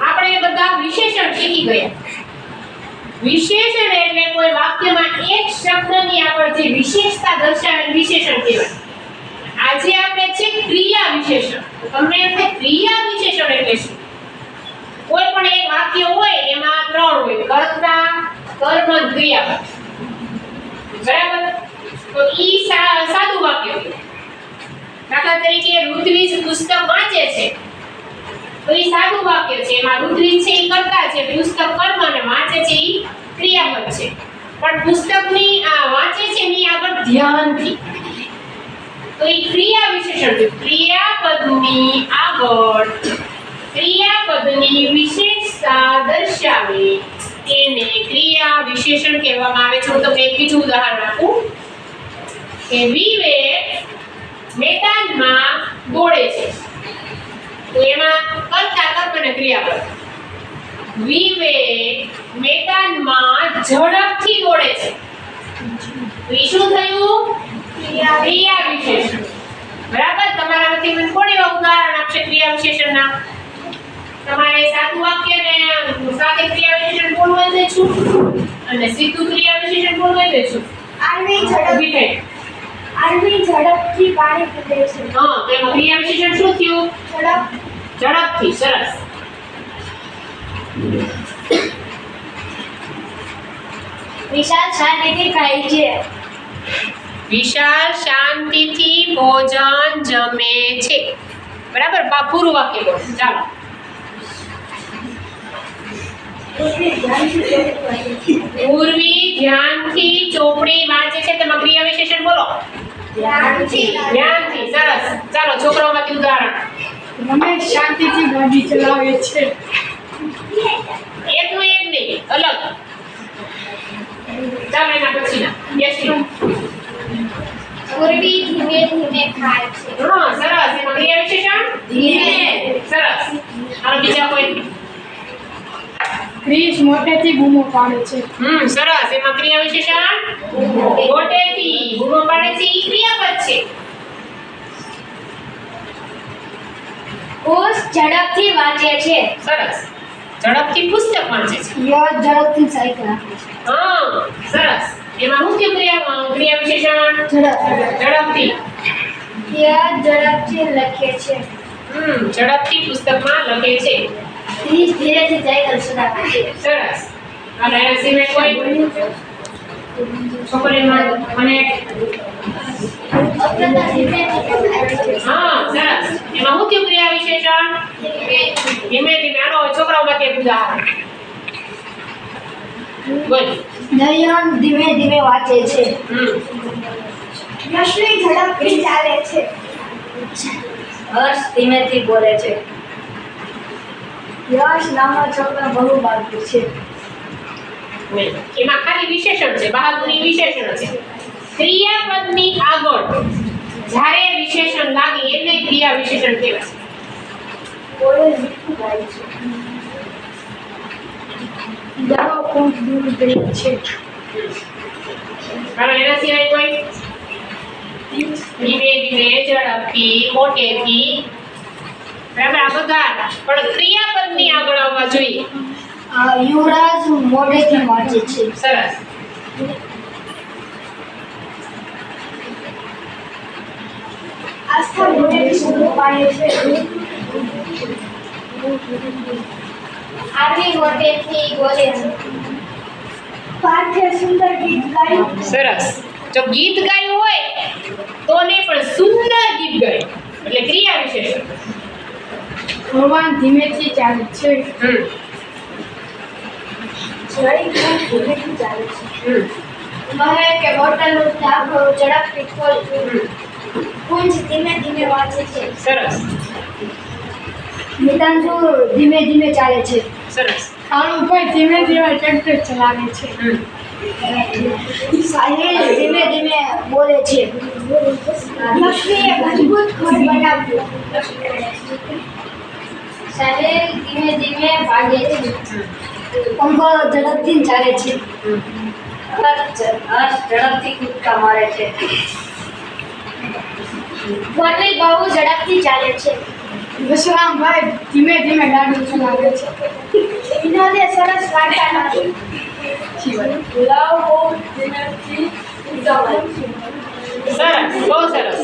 આપણે બધા વિશેષણ શીખી ગયા. વિશેષણ એટલે કોઈ વાક્યમાં એક શબ્દની આગળ જે વિશેષતા દર્શાવે વિશેષણ કહેવાય. આજે આપણે છે ક્રિયા વિશેષણ. તમને એમ થાય ક્રિયા વિશેષણ એટલે શું? કોઈ પણ એક વાક્ય હોય એમાં ત્રણ હોય. કર્તા કર્મ, ક્રિયા. બરાબર? તો ઈ સાદું વાક્ય દાખલા તરીકે ઋત્વિજ પુસ્તક વાંચે છે. તો એ સાદું વાક્ય છે. એમાં રુદ્રિજ છે એ કરતા છે. પુસ્તક કર્મ અને વાંચે છે એ ક્રિયાપદ છે. પણ પુસ્તકની આ વાંચે છે, એની આગળ ધ્યાનથી તો એ ક્રિયા વિશેષણ છે. ક્રિયાપદની આગળ ક્રિયાપદની વિશેષતા દર્શાવે. તેને ક્રિયા વિશેષણ કહેવામાં આવે છે. હું તમને એક બીજું ઉદાહરણ આપું. કે વિવેક મેદાનમાં દોડે છે તો એમાં કરતા કર્મ અને ક્રિયાપદ વિવેક મેદાનમાં ઝડપથી દોડે છે. તો શું થયું? ક્રિયા વિશેષણ. બરાબર? તમારામાંથી મને કોણ એવા ઉદાહરણ આપશે ક્રિયા વિશેષણના. તમારે સાદું વાક્ય ને સાથે ક્રિયા વિશેષણ બોલવા દે છું અને સીધું ક્રિયા વિશેષણ બોલવા દે છું આરવી ઝડપથી. ઝડપ થઈ. આરવી ઝડપથી પાણી પીવે છે. હા તો એમાં ક્રિયા વિશેષણ શું થયું? ઝડપ. ઝડપથી સરસ. વિશાલ શાંતિથી ખાય છે. વિશાલ શાંતિથી ભોજન જમે છે. બરાબર? પૂરું વાક્ય બોલો. ચાલો. પૂર્વી ધ્યાનથી ચોપડી વાંચે છે. તેમાં ક્રિયા વિશેષણ બોલો. ધ્યાનથી. ધ્યાનથી. સરસ. ચાલો છોકરાઓમાંથી ઉદાહરણ. રમેશ શાંતિથી ગાડી ચલાવે છે. અલગ. ચાલો એના પછીના. યશવી પૂર્વી ધીમે ધીમે ખાય છે. હા સરસ. એમાં ક્રિયા વિશેષણ ધીમે. સરસ. હાલો બીજા કોઈ? ક્રિશ મોટેથી બૂમો પાડે છે. હમ સરસ. એમાં ક્રિયા વિશેષણ મોટેથી બૂમો પાડે છે. ઈ ક્રિયાપદ છે. કોષ ઝડપથી વાંચે છે. સરસ. ઝડપથી પુસ્તક વાંચે છે. યશ ઝડપથી સાયકલ આપે છે. હા સરસ. એમાં મુખ્ય ક્રિયા ક્રિયા વિશેષણ ઝડપ. ઝડપથી. યશ ઝડપથી લખે છે. હમ ઝડપથી પુસ્તકમાં લખે છે. ધીરે ધીરેથી સાયકલ ચલાવે છે. સરસ. અને સિવાય કોઈ? છોકરીમાં મને હા સરસ એમાં મુખ્ય ક્રિયા વિશેષણ ધીમે ધીમે આનો છોકરાઓમાંથી એક ઉદાહરણ બોલ નયન ધીમે ધીમે વાંચે છે. ઝડપથી ચાલે છે. હર્ષ ધીમેથી બોલે છે. યશ નામનો છોકરો બહુ બહાદુર છે. એમાં ખાલી વિશેષણ છે બહાદુરી વિશેષણ છે. ક્રિયાપદની આગળ જ્યારે વિશેષણ લાગે એને ક્રિયા વિશેષણ કહેવાય. ગાય છે. દવા પંપ દૂર ગઈ છે હવે એના સિવાય કોઈ ધીમે ધીમે ઝડપથી મોટેથી બરાબર આ બધા પણ ક્રિયાપદની આગળ આવવા જોઈએ યુવરાજ મોઢેથી વાંચે છે સરસ આસ્થા મોઢેથી શબ્દો પાડે છે બોલે છે. પાર્થે સુંદર ગીત ગાયું. સરસ. જો ગીત ગાયું હોય તો ને પણ સુંદર ગીત ગાયું. એટલે ક્રિયા વિશેષણ. ભગવાન ધીમેથી ચાલે છે. હમ. ધીમેથી ચાલે છે. હમ. કહે કે બોટલનું ઢાંકણું ઝડપથી કુંજ ધીમે ધીમે વાંચે છે. સરસ. મિતાંજુ ધીમે ધીમે ચાલે છે. સરસ. કાળુભાઈ ધીમે ધીમે ટ્રેક્ટર ચલાવે છે. સાહેબ ધીમે ધીમે બોલે છે. લક્ષ્મીએ મજબૂત ઘર બનાવ્યું. સાહિલ ધીમે ધીમે ભાગે છે. પંખો ઝડપથી ચાલે છે. ઝડપથી કૂદકા મારે છે. વરલી બહુ ઝડપથી ચાલે છે. વિશ્રામભાઈ ધીમે ધીમે ગાડી લાગે છે. વિનોદે સરસ વાર્તા નથી જીવન. ગુલાવ બહુ સરસ બહુ સરસ.